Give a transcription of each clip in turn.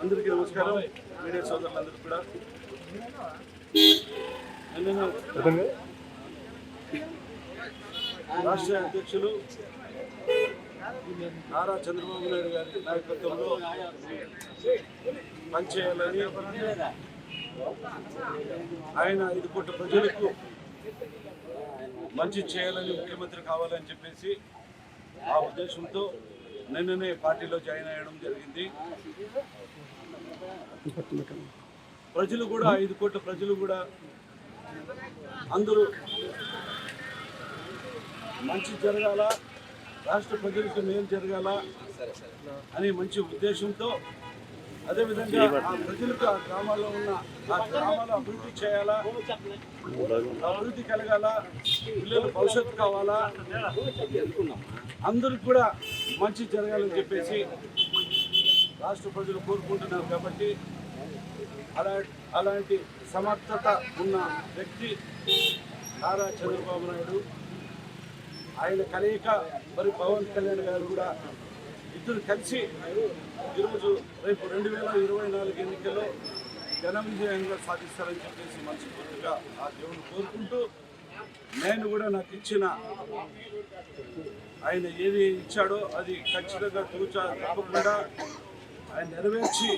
అందరికీ నమస్కారం. మీడియా సోదరులందరికీ కూడా. రాష్ట్ర అధ్యక్షులు నారా చంద్రబాబు నాయుడు గారి నాయకత్వంలో పనిచేయాలని ఆయన ఐదు కోట్ల ప్రజలకు మంచి చేయాలని ముఖ్యమంత్రి కావాలని చెప్పేసి ఆ ఉద్దేశంతో నిన్ననే పార్టీలో జాయిన్ అయ్యడం జరిగింది. ప్రజలు కూడా ఐదు కోట్ల ప్రజలు కూడా అందరూ మంచి జరగాల రాష్ట్ర ప్రజలకు మేలు జరగాల అనే మంచి ఉద్దేశంతో అదేవిధంగా ప్రజలకు ఆ గ్రామాల్లో ఉన్న ఆ గ్రామాలు అభివృద్ధి చేయాలా? అభివృద్ధి కలగాల? పిల్లలు భవిష్యత్తు కావాలా? అందరికి కూడా మంచి జరగాలని చెప్పేసి రాష్ట్ర ప్రజలు కోరుకుంటున్నారు కాబట్టి అలా అలాంటి సమర్థత ఉన్న వ్యక్తి నారా చంద్రబాబు నాయుడు. ఆయన కలయిక మరి పవన్ కళ్యాణ్ గారు కూడా ఇద్దరు కలిసి ఈరోజు రేపు రెండు వేల ఇరవై నాలుగు ఎన్నికల్లో ఘన విజయంగా సాధిస్తారని చెప్పేసి మనస్ఫూర్తిగా ఆ దేవుని కోరుకుంటూ నేను కూడా నాకు ఇచ్చిన ఆయన ఏది ఇచ్చాడో అది ఖచ్చితంగా తూచా తప్పకుండా ఆయన నెరవేర్చి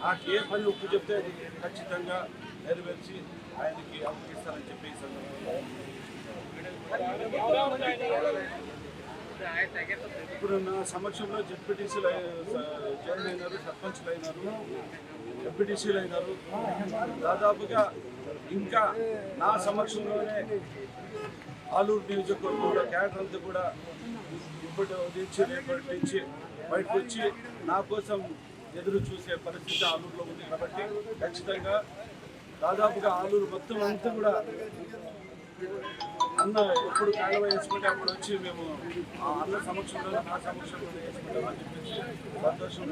నాకు ఏ పని ఒప్పు చెప్తే అది ఖచ్చితంగా నెరవేర్చి ఆయనకి అప్పగిస్తానని చెప్పేసి ఈ ఇప్పుడు నా సమక్షంలో జెడ్పీటీసీలు జాయిన్ అయినారు సర్పంచ్లు అయినారు ఎంపీటీసీలు అయినారు. దాదాపుగా ఇంకా నా సమక్షంలోనే ఆలూరు నియోజకవర్గంలో క్యాడర్ అంతా కూడా ఇప్పటి నుంచి రేపటి నుంచి బయటకు వచ్చి నా కోసం ఎదురు చూసే పరిస్థితి ఆలూరులో ఉంది కాబట్టి ఖచ్చితంగా దాదాపుగా ఆలూరు మొత్తం అంతా కూడా అన్న ఎప్పుడు కాలువ వేసుకుంటే అప్పుడు వచ్చి మేము అన్న సమక్షంలో నా సమక్షంలో వేసుకుంటామని చెప్పేసి సంతోషం.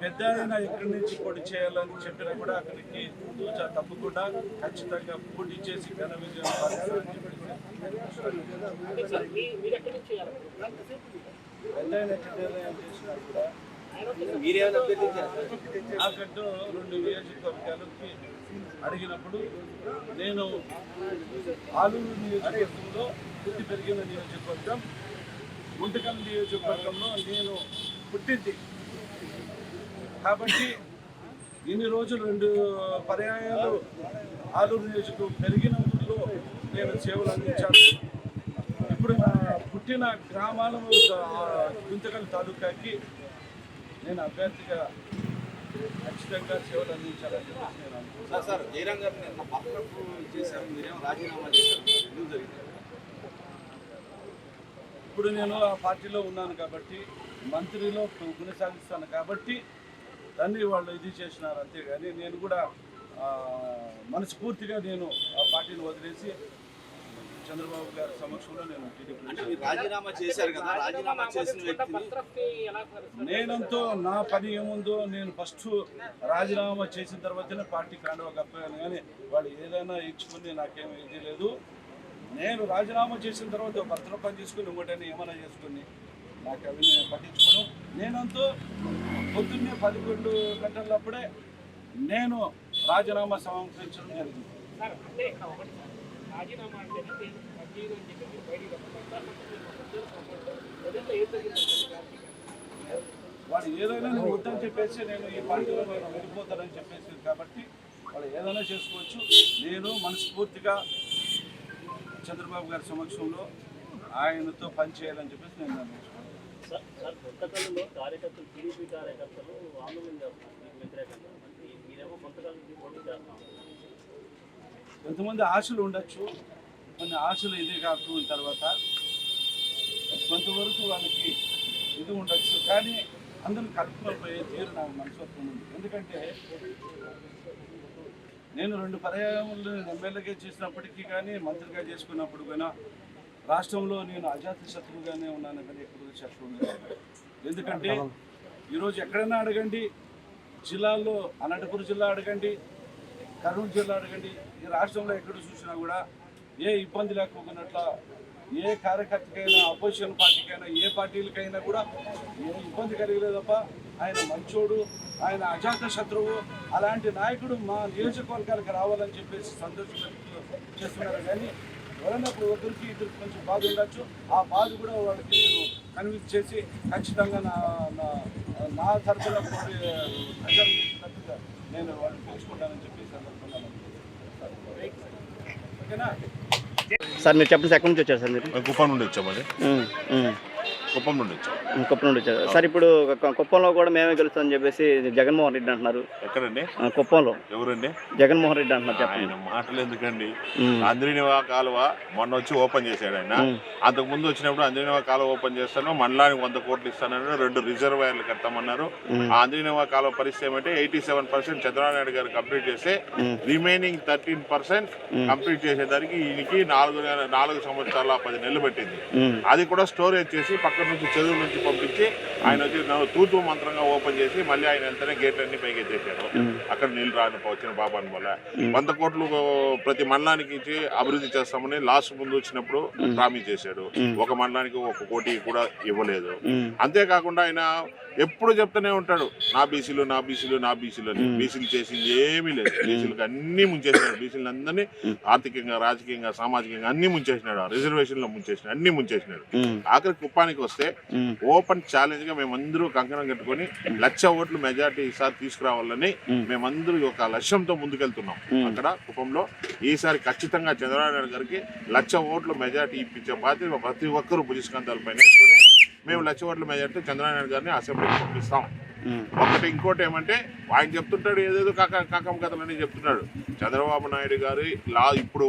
పెద్ద ఆయన ఎక్కడి నుంచి పోటీ చేయాలని చెప్పినా కూడా అక్కడికి దూచా తప్పకుండా ఖచ్చితంగా పోటీ చేసి ఘన విజయం చెప్పేసి పెద్ద ఆయన ఎక్కడ చేసినా కూడా నాకంటూ రెండు నియోజకవర్గాలకి అడిగినప్పుడు నేను ఆలూరు నియోజకవర్గంలో పుట్టి పెరిగిన నియోజకవర్గం గుంటకల్ నియోజకవర్గంలో నేను పుట్టింది. కాబట్టి ఇన్ని రోజులు రెండు పర్యాయాలు ఆలూరు నియోజకవర్గం పెరిగిన ఊళ్ళో నేను సేవలు అందించాను. ఇప్పుడు నా పుట్టిన గ్రామాలను గుంతకల్ తాలూకాకి నేను అభ్యర్థిగా ఖచ్చితంగా సేవలు అందించాలని చెప్పేసి నేను అనుకుంటున్నాను. సార్ జయరాం గారు నిన్న పక్కకు చేశారు? మీరేమో రాజీనామా చేశారు? ఎందుకు జరిగింది? ఇప్పుడు నేను ఆ పార్టీలో ఉన్నాను కాబట్టి మంత్రిలో కొనసాగిస్తాను కాబట్టి దాన్ని వాళ్ళు ఇది చేసినారు అంతేగాని నేను కూడా మనస్ఫూర్తిగా నేను ఆ పార్టీని వదిలేసి చంద్రబాబు గారి సమక్షంలో నేను టీడీపీ రాజీనామా చేశారు కదా రాజీనామా చేసిన వ్యక్తిని నేనంతో నా పని ఏముందో నేను ఫస్ట్ రాజీనామా చేసిన తర్వాతనే పార్టీ కాండవ కప్పాను. కానీ వాళ్ళు ఏదైనా ఇచ్చుకుని నాకేం ఇది లేదు. నేను రాజీనామా చేసిన తర్వాత భర్తలో పని చేసుకుని ఇంకోటైనా ఏమైనా చేసుకుని నాకు అవి నేను పట్టించుకోను. నేనంతో పొద్దున్నే పదకొండు గంటలప్పుడే నేను రాజీనామా సమర్పించడం జరిగింది. అంటే నేను అని చెప్పి మీరు బయటికి రమ్మన్నారు. ప్రజల్లో ఏం జరిగింది వాడు ఏదైనా నేను వద్దని చెప్పేసి నేను ఈ పార్టీలో నేను వెళ్ళిపోతానని చెప్పేసి కాబట్టి వాళ్ళు ఏదైనా చేసుకోవచ్చు. నేను మనస్ఫూర్తిగా చంద్రబాబు గారి సమక్షంలో ఆయనతో పనిచేయాలని చెప్పేసి నేను నిర్ణయించుకున్నాను. సార్ సార్ కొత్తకల్లులో కార్యకర్తలు టీడీపీ కార్యకర్తలు ఆందోళన చేస్తున్నారు. మీకు వ్యతిరేకంగా. అంటే మీరేమో కొంతకాలం పోటీ చేస్తాం కొంతమంది ఆశలు ఉండొచ్చు కొన్ని ఆశలు ఇది కాకున్న తర్వాత కొంతవరకు వాళ్ళకి ఇది ఉండొచ్చు. కానీ అందరూ కలుపుకొని పోయే తీరు నాకు మనసత్వం ఉంది. ఎందుకంటే నేను రెండు పర్యాయములు ఎమ్మెల్యేగా చేసినప్పటికీ కానీ మంత్రిగా చేసుకున్నప్పుడు కూడా రాష్ట్రంలో నేను అజాత శత్రువుగానే ఉన్నాను కానీ ఎప్పుడు శత్రువు లేదు. ఎందుకంటే ఈరోజు ఎక్కడైనా అడగండి జిల్లాల్లో అనంతపురం జిల్లా అడగండి కర్నూలు జిల్లా అడగండి. ఈ రాష్ట్రంలో ఎక్కడ చూసినా కూడా ఏ ఇబ్బంది లేకపోయినట్ల ఏ కార్యకర్తకైనా అపోజిషన్ పార్టీకైనా ఏ పార్టీలకైనా కూడా ఏ ఇబ్బంది కలిగలేదప్ప. ఆయన మంచోడు ఆయన అజాత శత్రువు. అలాంటి నాయకుడు మా నియోజకవర్గాలకు రావాలని చెప్పేసి సంతోషం చేస్తున్నారు. కానీ ఎవరైనా ఇప్పుడు ఒకరికి ఇద్దరికి కొంచెం బాధ ఉండొచ్చు. ఆ బాధ కూడా వాళ్ళకి నేను కన్విన్స్ చేసి ఖచ్చితంగా నా నా నా తరఫున కోరి ప్రజలు నేను వాళ్ళని పిలుచుకుంటానని చెప్పి ఓకేనా సార్ మీరు చెప్పండి ఎక్కడి నుంచి వచ్చారు సార్ మీరు? కుప్పం నుండి వచ్చామండి. కుప్పం నుండి వచ్చాం. ఉమ్, కుప్పం నుండి వచ్చారు. సార్ ఇప్పుడు కుప్పంలో కూడా మేమే గెలుస్తామని చెప్పేసి జగన్మోహన్ రెడ్డి అంటున్నారు. ఎక్కడండి? కుప్పంలో. ఎవరండి? జగన్మోహన్ రెడ్డి అంటున్నారు ఆయన మాటలు ఎందుకండి? అంద్రినివా కాలువ మొన్న వచ్చి ఓపెన్ చేశాడు ఆయన. అంతకు ముందు వచ్చినప్పుడు అంద్రినివా కాలువ ఓపెన్ చేస్తాను మండలానికి వంద కోట్లు ఇస్తానని రెండు రిజర్వాయర్లు కడతామన్నారు. ఆ అంద్రినివా కాలువ పరిస్థితి ఏమంటే eighty seven percent Chandrababu Naidu garu complete చేస్తే రిమైనింగ్ థర్టీన్ పర్సెంట్ కంప్లీట్ చేసేదానికి ఈయనకి నాలుగు నెల- నాలుగు సంవత్సరాల పది నెలలు పెట్టింది. అది కూడా స్టోరేజ్ చేసి పక్క నుంచి చెరువు నుంచి పంపించి ఆయన వచ్చి తూతూ మంత్రంగా ఓపెన్ చేసి మళ్ళీ ఆయన వెళ్తేనే గేట్లన్నీ పైకి ఉమ్, అక్కడ నీళ్ళు రాని వచ్చిన పాపాన్ని వల్ల. వంద కోట్లు ప్రతి మండలానికి ఇచ్చి అభివృద్ధి చేస్తామని లాస్ట్ ముందు వచ్చినప్పుడు ప్రామిస్ చేశాడు. ఒక మండలానికి ఒక కోటి కూడా ఇవ్వలేదు. అంతేకాకుండా ఆయన ఎప్పుడు చెప్తూనే ఉంటాడు నా బీసీలు నా బీసీలు నా బీసీలు అని. బీసీలు చేసింది ఏమీ లేదు. బీసీలకు అన్ని ముంచేసినాడు. బీసీలు అందరినీ. ఆర్థికంగా రాజకీయంగా సామాజికంగా అన్ని ముంచేసినాడు. రిజర్వేషన్లో ముంచేసినాడు. అన్ని ముంచేసినాడు. ఆఖరి కుప్పానికి వస్తే ఓపెన్ ఛాలెంజ్గా మేమందరూ కంకణం కట్టుకొని లక్ష ఓట్లు మెజార్టీ ఈసారి తీసుకురావాలని. మేమందరూ ఒక లక్ష్యంతో ముందుకెళ్తున్నాం. అక్కడ కుప్పంలో ఈసారి ఖచ్చితంగా చంద్రబాబు నాయుడు గారికి లక్ష ఓట్లు మెజార్టీ ఇప్పించే బాధ్యత ప్రతి ఒక్కరూ భుజస్కంధాల పైన వేసుకొని మేము లక్ష ఓట్ల మెజార్టీ చంద్రబాబు నాయుడు గారిని అసెంబ్లీకి పంపిస్తాం. ఒకటి ఇంకోటి ఏమంటే ఆయన చెప్తుంటాడు ఏదేదో కాక కాకం కథలని చెప్తున్నాడు చంద్రబాబు నాయుడు గారు లా ఇప్పుడు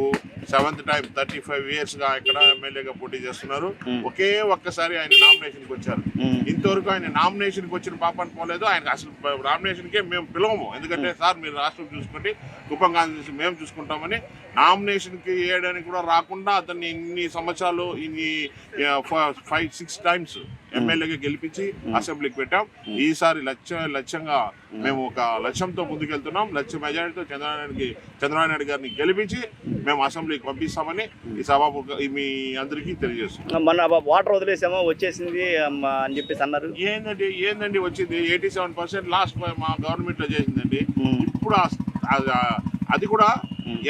సెవెంత్ టైం థర్టీ ఫైవ్ ఇయర్స్గా ఇక్కడ ఎమ్మెల్యేగా పోటీ చేస్తున్నారు. ఒకే ఒక్కసారి ఆయన నామినేషన్కి వచ్చారు ఇంతవరకు ఆయన నామినేషన్కి వచ్చిన పాపాన్ని పోలేదు. ఆయన అసలు నామినేషన్ కే మేము పిలవము. ఎందుకంటే సార్ మీరు రాష్ట్రం చూసుకోండి కుప్పం కాన్స్టిట్యూన్సీ మేము చూసుకుంటామని నామినేషన్కి వేయడానికి కూడా రాకుండా అతన్ని ఇన్ని సంవత్సరాలు ఇన్ని ఫైవ్ సిక్స్ టైమ్స్ ఎమ్మెల్యేగా గెలిపించి అసెంబ్లీకి పెట్టాం. ఈసారి లక్ష్య లక్ష్యంగా మేము. ఒక లక్ష్యంతో ముందుకెళ్తున్నాం. లక్ష్య మెజారిటీతో చంద్రబాబు చంద్రబాబు నాయుడు గారిని గెలిపించి మేము అసెంబ్లీకి పంపిస్తామని ఈ సభాముఖ మీ అందరికీ తెలియజేస్తున్నాం. మొన్న వాటర్ వదిలేసామో? వచ్చేసింది అని చెప్పేసి అన్నారు. ఏందండి ఏందండి వచ్చింది? ఎయిటీ సెవెన్ పర్సెంట్ లాస్ట్ మా గవర్నమెంట్లో చేసిందండి ఇప్పుడు అది కూడా.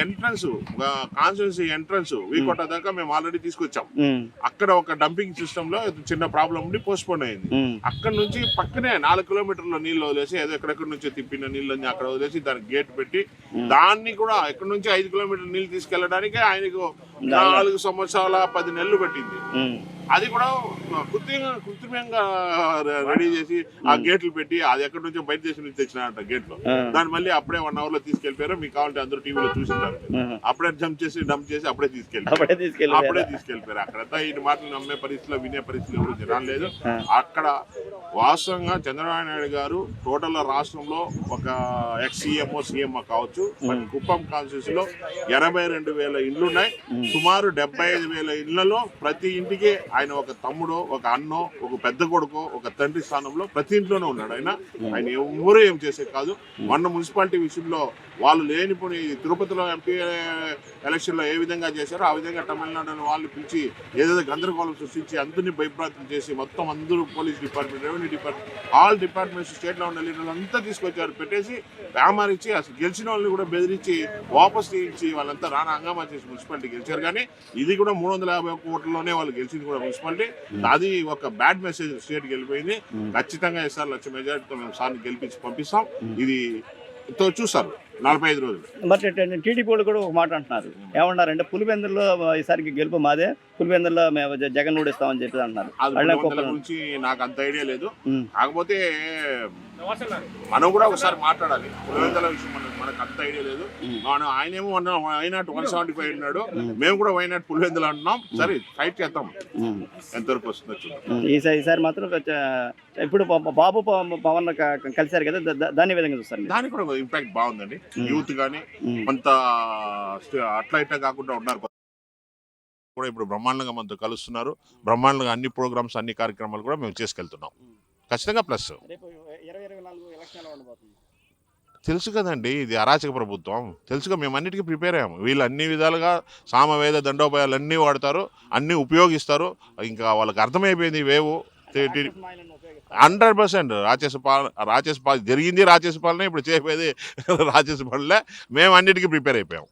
ఎంట్రన్స్ కాన్స్టిట్యున్సీ ఎంట్రన్స్ వీకోట దాకా మేము ఆల్రెడీ తీసుకొచ్చాం. ఉమ్, అక్కడ ఒక డంపింగ్ సిస్టమ్లో చిన్న ప్రాబ్లం ఉండి పోస్ట్ పోన్ అయింది. ఉమ్, అక్కడ నుంచి పక్కనే నాలుగు కిలోమీటర్ల నీళ్ళు వదిలేసి ఏదో ఎక్కడెక్కడి నుంచి తిప్పిన నీళ్ళని అక్కడ వదిలేసి దానికి గేట్ పెట్టి దాన్ని కూడా ఇక్కడ నుంచి ఐదు కిలోమీటర్ల నీళ్ళు తీసుకెళ్ళడానికి ఆయనకు నాలుగు సంవత్సరాల పది నెలలు పట్టింది. అది కూడా కృత్రిమంగా కృత్రిమంగా రెడీ చేసి ఆ గేట్లు పెట్టి అది ఎక్కడి నుంచో బయట దేశం నుంచి తెచ్చినారంట గేట్లు. దాన్ని మళ్ళీ అప్పుడే వన్ అవర్లో తీసుకెళ్ళిపోయారు మీకు కావాలంటే అందరూ టీవీలో చూసింటారు. అప్పుడే జంప్ చేసి డంప్ చేసి అప్పుడే తీసుకెళ్ళి అప్పుడే తీసుకెళ్ళిపోయారు అక్కడంతా ఈ మాటలు నమ్మే పరిస్థితిలో వినే పరిస్థితులు ఎవరు జనాలు లేదు. అక్కడ వాస్తవంగా చంద్రబాబు నాయుడు గారు టోటల్ రాష్ట్రంలో ఒక ఎక్స్ సీఎంఓ సీఎంఓ కావచ్చు. కుప్పం కాన్స్టిట్యూన్సీ లో ఎనభై రెండు వేల ఇండ్లు ఉన్నాయి. సుమారు డెబ్బై ఐదు వేల ఇళ్ళలో ప్రతి ఇంటికి ఆయన ఒక తమ్ముడో ఒక అన్నో ఒక పెద్ద కొడుకో ఒక తండ్రి స్థానంలో ప్రతి ఇంట్లోనే ఉన్నాడు. ఆయన ఆయన ఎవరు ఏం చేసే కాదు. మొన్న మున్సిపాలిటీ విషయంలో వాళ్ళు లేనిపోయి తిరుపతిలో ఎంపీ ఎలక్షన్లో ఏ విధంగా చేశారో ఆ విధంగా తమిళనాడు వాళ్ళు పిలిచి ఏదేదో గందరగోళం సృష్టించి అందరినీ భయప్రాంతం చేసి మొత్తం అందరూ police department revenue department all departments స్టేట్లో ఉన్న లీడర్లు అంతా తీసుకొచ్చారు. పెట్టేసి వ్యామారిచ్చి అసలు గెలిచిన వాళ్ళని కూడా బెదిరించి వాపస్ తీయించి వాళ్ళంతా రానా హంగామా చేసి మున్సిపాలిటీ గెలిచారు. కానీ ఇది కూడా మూడు వందల యాభై ఒక్క ఓట్లలోనే వాళ్ళు గెలిచింది కూడా మున్సిపాలిటీ. అది ఒక బ్యాడ్ మెసేజ్ స్టేట్కి వెళ్ళిపోయింది ఖచ్చితంగా ఈసారి లక్ష మెజారిటీతో మేము సార్ని గెలిపించి పంపిస్తాం. ఇది తో చూస్తారు. నలభై ఐదు రోజులు. బట్ టీడీపీ వాళ్ళు కూడా ఒక మాట అంటున్నారు. ఏమన్నారంటే పులివెందుల్లో ఈసారికి గెలుపు మాదే పులివెందుల్లో మేము జగన్ ఓడిస్తామని చెప్పి అంటున్నారు. గురించి నాకు అంత ఐడియా లేదు. కాకపోతే మనం కూడా ఒకసారి మాట్లాడాలి. పులివెందుల విషయం మనకు మనకు అంత ఐడియా లేదు. మనం ఆయనేమో one why not one seventy five ఉన్నాడు మేము కూడా వైనాట్ పులివెందులు అంటున్నాం సరే ఫైట్ చేద్దాం. ఉమ్, ఎంతవరకు వస్తుందో చూద్దాం. ఉమ్. ఈసారి ఈసారి మాత్రం ఇప్పుడు బాబు పవన్ కలిశారు కదా దా- దా- దాన్ని ఏ విధంగా చూస్తారు? దానికి కూడా ఇంపాక్ట్ బాగుందండి. యూత్ కానీ కొంత అట్లా ఇట్లా కాకుండా ఉన్నారు. కూడా ఇప్పుడు బ్రహ్మాండంగా మనతో కలుస్తున్నారు. బ్రహ్మాండంగా అన్ని ప్రోగ్రామ్స్ అన్ని కార్యక్రమాలు కూడా మేము చేసుకెళ్తున్నాం. ఖచ్చితంగా ప్లస్ తెలుసు కదండి ఇది అరాచక ప్రభుత్వం. తెలుసుగా మేము అన్నిటికీ ప్రిపేర్ అయ్యాము. వీళ్ళు అన్ని విధాలుగా సామవేద దండోపాయాలు అన్నీ వాడతారు అన్నీ ఉపయోగిస్తారు. ఇంకా వాళ్ళకి అర్థమైపోయింది ఉపయోగిస్తారు. హండ్రెడ్ పర్సెంట్ రాక్షస పాలన రాక్షస పాలన జరిగింది రాక్షస పాలన ఇప్పుడు చేయబోయేది రాక్షస పాలనే. మేము అన్నిటికీ ప్రిపేర్ అయిపోయాం.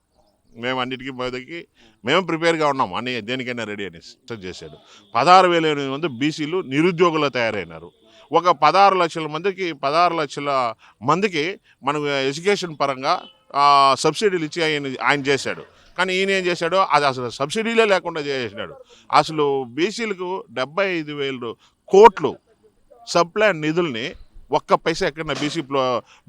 మేము అన్నిటికీ మొదటికి మేము ప్రిపేర్గా ఉన్నాం. అన్ని దేనికైనా రెడీ అని సెట్ చేశాడు. పదహారు వేల ఎనిమిది మంది బీసీలు నిరుద్యోగులు తయారైనారు. ఒక పదహారు లక్షల మందికి పదహారు లక్షల మందికి మనం ఎడ్యుకేషన్ పరంగా సబ్సిడీలు ఇచ్చి ఆయన ఆయన చేశాడు. కానీ ఈయన ఏం చేశాడో? అది అసలు సబ్సిడీలే లేకుండా చేసినాడు అసలు బీసీలకు డెబ్బై ఐదు వేలు కోట్లు సబ్ప్లాన్ నిధుల్ని ఒక్క పైసా ఎక్కడన్నా బీసీ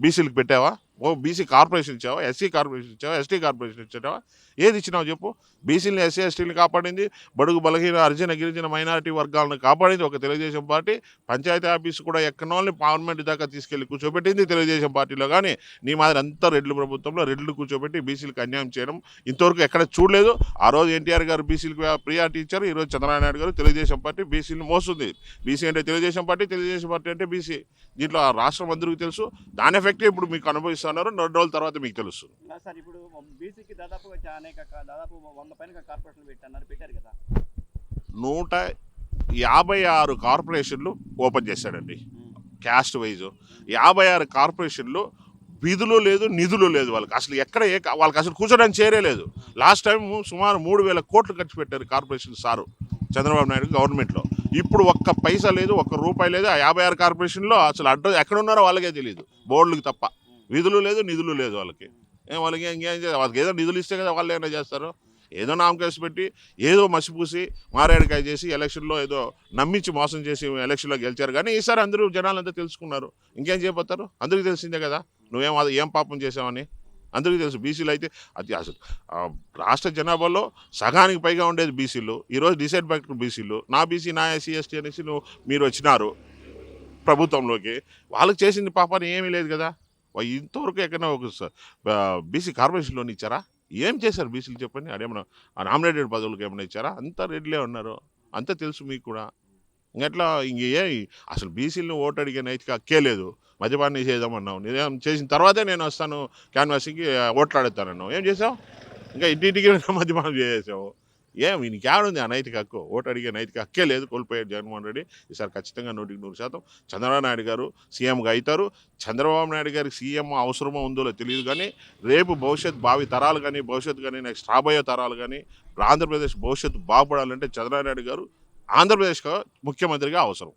బీసీలకు పెట్టావా? ఓ బీసీ కార్పొరేషన్ ఇచ్చావా? ఎస్సీ కార్పొరేషన్ ఇచ్చావా? ఎస్టీ కార్పొరేషన్ ఇచ్చావా? ఏది ఇచ్చినావు చెప్పు? బీసీలని ఎస్సీ ఎస్టీలను కాపాడింది బడుగు బలహీన అర్జున గిరిజన మైనారిటీ వర్గాలను కాపాడింది. ఒక తెలుగుదేశం పార్టీ పంచాయతీ ఆఫీస్ కూడా ఎక్కనోళ్ళని పార్లమెంట్ దాకా తీసుకెళ్ళి కూర్చోబెట్టింది తెలుగుదేశం పార్టీలో. కానీ నీ మాదిరి అంతా రెడ్లు ప్రభుత్వంలో రెడ్లు కూర్చోబెట్టి బీసీలకు అన్యాయం చేయడం ఇంతవరకు ఎక్కడ చూడలేదు. ఆ రోజు ఎన్టీఆర్ గారు బీసీలకు ప్రియారిటీ ఇచ్చారు. ఈ రోజు చంద్రబాబు నాయుడు గారు తెలుగుదేశం పార్టీ బీసీని మోస్తుంది. బీసీ అంటే తెలుగుదేశం పార్టీ తెలుగుదేశం పార్టీ అంటే బీసీ. దీంట్లో ఆ రాష్ట్రం అందరికీ తెలుసు. దాని ఎఫెక్ట్ ఇప్పుడు మీకు అనుభవిస్తున్నారు. రెండు రోజుల తర్వాత మీకు తెలుసు వంద పైన పెట్టన్నారు పెట్టారు కదా. నూట యాభై ఆరు కార్పొరేషన్లు ఓపెన్ చేశాడండి. Caste wise. యాభై ఆరు కార్పొరేషన్లు విధులు లేదు నిధులు లేదు వాళ్ళకి. అసలు ఎక్కడ ఏ వాళ్ళకి అసలు కూర్చోడానికి చేరే లేదు. లాస్ట్ టైం సుమారు మూడు వేల కోట్లు ఖర్చు పెట్టారు కార్పొరేషన్ సారు చంద్రబాబు నాయుడు గవర్నమెంట్లో. ఇప్పుడు ఒక్క పైసా లేదు ఒక్క రూపాయి లేదు ఆ యాభై ఆరు కార్పొరేషన్లో అసలు అడ్రస్ ఎక్కడ ఉన్నారో వాళ్ళకే తెలియదు బోర్డులకు తప్ప. విధులు లేదు నిధులు లేదు వాళ్ళకి. ఏం వాళ్ళకి ఇంకేం వాళ్ళకి ఏదో నిధులు ఇస్తే కదా వాళ్ళు ఏమైనా చేస్తారు? ఏదో నామకేసి పెట్టి ఏదో మసిపూసి మారేడుకాయ చేసి ఎలక్షన్లో ఏదో నమ్మించి మోసం చేసి ఎలక్షన్లో గెలిచారు. కానీ ఈసారి అందరూ జనాలంతా తెలుసుకున్నారు. ఇంకేం చేయబోతారు? అందరికీ తెలిసిందే కదా. నువ్వేం ఏం పాపం చేసావని? అందరికీ తెలుసు. బీసీలు అయితే అది అసలు రాష్ట్ర జనాభాలో సగానికి పైగా ఉండేది బీసీలు. ఈరోజు డిసైడ్ బ్యాక్ బీసీలు. నా బీసీ నా ఎస్సీ ఎస్టీ అనేసి నువ్వు మీరు వచ్చినారు ప్రభుత్వంలోకి. వాళ్ళకి చేసింది పాపాన్ని ఏమీ లేదు కదా. ఇంతవరకు ఎక్కడైనా ఒక స- బీసీ కార్పొరేషన్ లోన్ ఇచ్చారా? ఏం చేశారు బీసీలు చెప్పండి? అదేమన్నా నామినేటెడ్ పదవులకు ఏమైనా ఇచ్చారా? అంతా రెడ్లే ఉన్నారు? అంతా తెలుసు మీకు కూడా. ఇంకెట్లా ఇంక ఏ అసలు బీసీలను ఓటు అడిగే నైతిక హక్కే లేదు. మద్యపాన్ని చేద్దామన్నావు నేను చేసిన తర్వాతే నేను వస్తాను క్యాన్వాసింగ్కి ఓట్లు ఏం చేసావు? ఇంకా ఇంటింటికి మద్యపానం చేసేసావు. ఏం ఈయనకి ఉంది ఆ హక్కు? ఓటు అడిగే నైతిక హక్కే లేదు. కోల్పోయాడు జగన్మోహన్ రెడ్డి. ఈసారి ఖచ్చితంగా నూటికి నూరు శాతం చంద్రబాబు నాయుడు గారు సీఎంగా అవుతారు. చంద్రబాబు నాయుడు గారికి సీఎం అవసరమో ఉందో తెలియదు కానీ రేపు భవిష్యత్ భావి తరాలు కానీ భవిష్యత్తు కానీ నెక్స్ట్ రాబోయే తరాలు కానీ ఆంధ్రప్రదేశ్ భవిష్యత్తు బాగుపడాలంటే చంద్రబాబు నాయుడు గారు ఆంధ్రప్రదేశ్ ముఖ్యమంత్రిగా అవసరం.